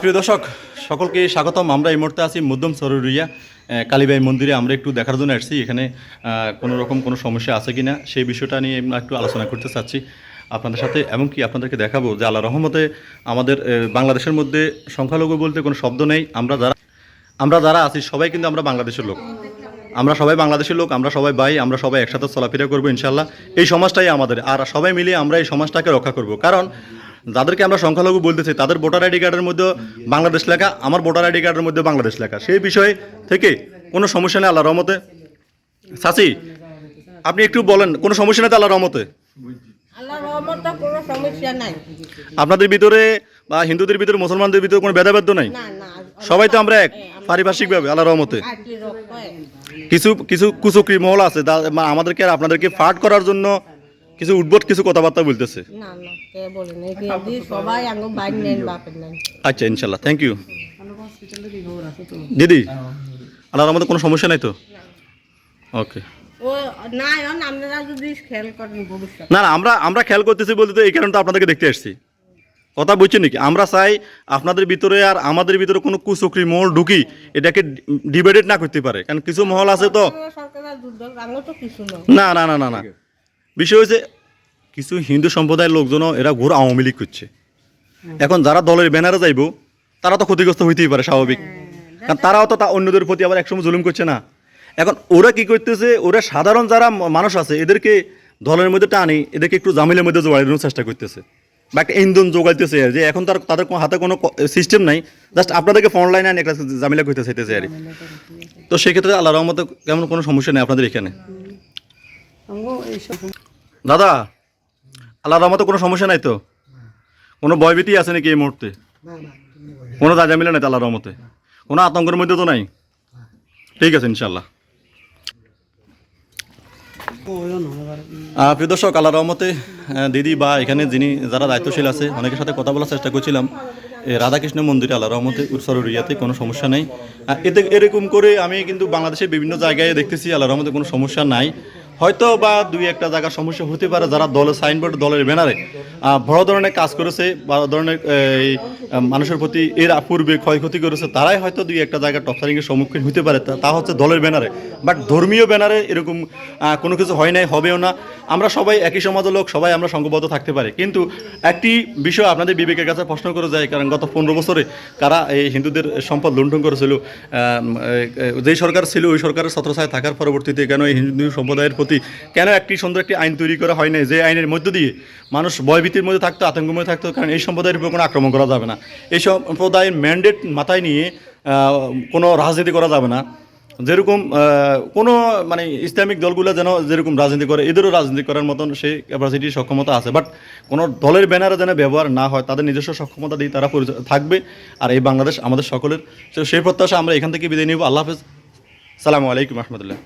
প্রিয় দর্শক, সকলকে স্বাগতম। আমরা এই মুহূর্তে আছি মধ্যম সরুরিয়া কালীবাই মন্দিরে। আমরা একটু দেখার জন্য আসছি। এখানে কোনো রকম কোনো সমস্যা আছে কি না সেই বিষয়টা নিয়ে আমরা একটু আলোচনা করতে চাচ্ছি আপনাদের সাথে। এমনকি আপনাদেরকে দেখাবো যে আল্লাহ রহমতে আমাদের বাংলাদেশের মধ্যে সংখ্যালঘু বলতে কোনো শব্দ নেই। আমরা যারা আমরা যারা আছি, সবাই কিন্তু আমরা বাংলাদেশের লোক। আমরা সবাই বাংলাদেশের লোক, আমরা সবাই ভাই, আমরা সবাই একসাথে চলাফেরা করব ইনশাল্লাহ এই সমাজটাই আমাদের। আর সবাই মিলে আমরা এই সমাজটাকে রক্ষা করব। কারণ যাদেরকে আমরা সংখ্যালঘু বলতেছি তাদের ভোটার আইডি কার্ডের মধ্যে বাংলাদেশ লেখা আমার ভোটার আইডি কার্ডের মধ্যে বাংলাদেশ লেখা। সেই বিষয় থেকে কোনো সমস্যা নেই আল্লাহ রহমতে। সাসি আপনি একটু বলেন কোনো সমস্যা নেই আল্লাহ রহমতে? আল্লাহ রহমতে কোনো সমস্যা নাই। আপনাদের ভিতরে বা হিন্দুদের ভিতরে মুসলমানদের ভিতরে কোনো ভেদাভেদ নাই? সবাই তো আমরা এক পারিপার্শ্বিকভাবে আল্লাহ রহমতে। এক। কিছু কিছু কুচক্রি মহল আছে আমাদেরকে আর আপনাদেরকে ফাট করার জন্য কিছু উদ্ভট কিছু কথাবার্তা বলতেছে। না না কে বলেন এই কি সবাই আঙ্গ বাইর নেন বাপের নেন। আচ্ছা ইনশাল্লাহ। থ্যাংক ইউ দিদি আল্লাহর আমাদের কোনো সমস্যা নাই তো? ওকে ও না আপনারা না না আমরা আমরা খেয়াল করতেছি বলতে তো এই কারণে তো আপনাদেরকে দেখতে আসছি। কথা বুঝছেন নাকি? আমরা চাই আপনাদের ভিতরে আর আমাদের ভিতরে কোনো কুচক্রি মহল ঢুকি এটাকে ডিবেটেড না করতে পারে। কারণ কিছু মহল আছে তো না। না না না না বিষয় হয়েছে, কিছু হিন্দু সম্প্রদায়ের লোকজনও এরা ঘোর আওয়ামী লীগ করছে। এখন যারা দলের ব্যানারে যাইব, তারা তো ক্ষতিগ্রস্ত হইতেই পারে স্বাভাবিক। কারণ তারাও তো তা অন্যদের প্রতি আবার একসময় জুলুম করছে না। এখন ওরা কি করতেছে, ওরা সাধারণ যারা মানুষ আছে, এদেরকে দলের মধ্যে টানি, এদেরকে একটু জামিলের মধ্যে জোগাড় দেওয়ার চেষ্টা করতেছে। বা একটা ইন্ধন যোগাইতেছে যে এখন তার, তাদের হাতে কোনো সিস্টেম নাই জাস্ট আপনাদেরকে ফোন লাইনে আনি, একটা জামিলা করতে চাইতেছে আর তো সেক্ষেত্রে আল্লাহ রহমতে কেমন কোনো সমস্যা নেই আপনাদের এখানে? দাদা আল্লাহ রহমতে কোনো সমস্যা নাই তো? কোনো ভয়ভীতি আছে নাকি এই মুহূর্তে? কোনো রাজা মিলে নাই। তো আল্লাহ রহমতে? কোনো আতঙ্কের মধ্যে তো নাই? ঠিক আছে ইনশাল্লাহ প্রিয় দর্শক আল্লাহ রহমতে দিদি বা এখানে যিনি যারা দায়িত্বশীল আছে অনেকের সাথে কথা বলার চেষ্টা করছিলাম। এই রাধাকৃষ্ণ মন্দিরে আল্লাহ রহমতে উৎসরিয়াতে কোনো সমস্যা নেই। এতে এরকম করে আমি কিন্তু বাংলাদেশের বিভিন্ন জায়গায় দেখতেছি আল্লাহ রহমতে কোনো সমস্যা নাই। হয়তো বা দুই একটা জায়গার সমস্যা হতে পারে যারা দলের সাইনবোর্ড দলের ব্যানারে বড় ধরনের কাজ করেছে বা ধরনের, এই মানুষের প্রতি এর পূর্বে ক্ষয়ক্ষতি করেছে, তারাই হয়তো দুই একটা জায়গায় টপসারিংয়ের সম্মুখীন হতে পারে, তা- হচ্ছে দলের ব্যানারে বাট ধর্মীয় ব্যানারে এরকম কোনো কিছু হয় নাই, হবেও না। আমরা সবাই একই সমাজের লোক, সবাই আমরা সংঘবদ্ধ থাকতে পারি। কিন্তু একটি বিষয় আপনাদের বিবেকের কাছে প্রশ্ন করে যায়, কারণ গত পনেরো বছরে কারা এই হিন্দুদের সম্পদ লুণ্ঠন করেছিল যেই সরকার ছিল, ওই সরকারের ছত্রছায় থাকার পরবর্তীতে কেন এই হিন্দু সম্প্রদায়ের প্রতি কেন একটি সুন্দর একটি আইন তৈরি করা হয় নাই? যে আইনের মধ্য দিয়ে মানুষ ভয়ভীতির মধ্যে থাকতো, আতঙ্কের মধ্যে থাকতো, কারণ এই সম্প্রদায়ের উপর কোনো আক্রমণ করা যাবে না। এই সম্প্রদায়ের ম্যান্ডেট মাথায় নিয়ে কোনো রাজনীতি করা যাবে না। যেরকম কোনো মানে ইসলামিক দলগুলো যেন যেরকম রাজনীতি করে, এদেরও রাজনীতি করার মতন সেই ক্যাপাসিটি সক্ষমতা আছে। বাট কোনো দলের ব্যানারে যেন ব্যবহার না হয়, তাদের নিজস্ব সক্ষমতা দিয়ে তারা থাকবে। আর এই বাংলাদেশ আমাদের সকলের। সেই প্রত্যাশা আমরা এখান থেকে বিদায় নিব। আল্লাহ হাফেজ। সালামু আলাইকুম রহমতুল্লাহ।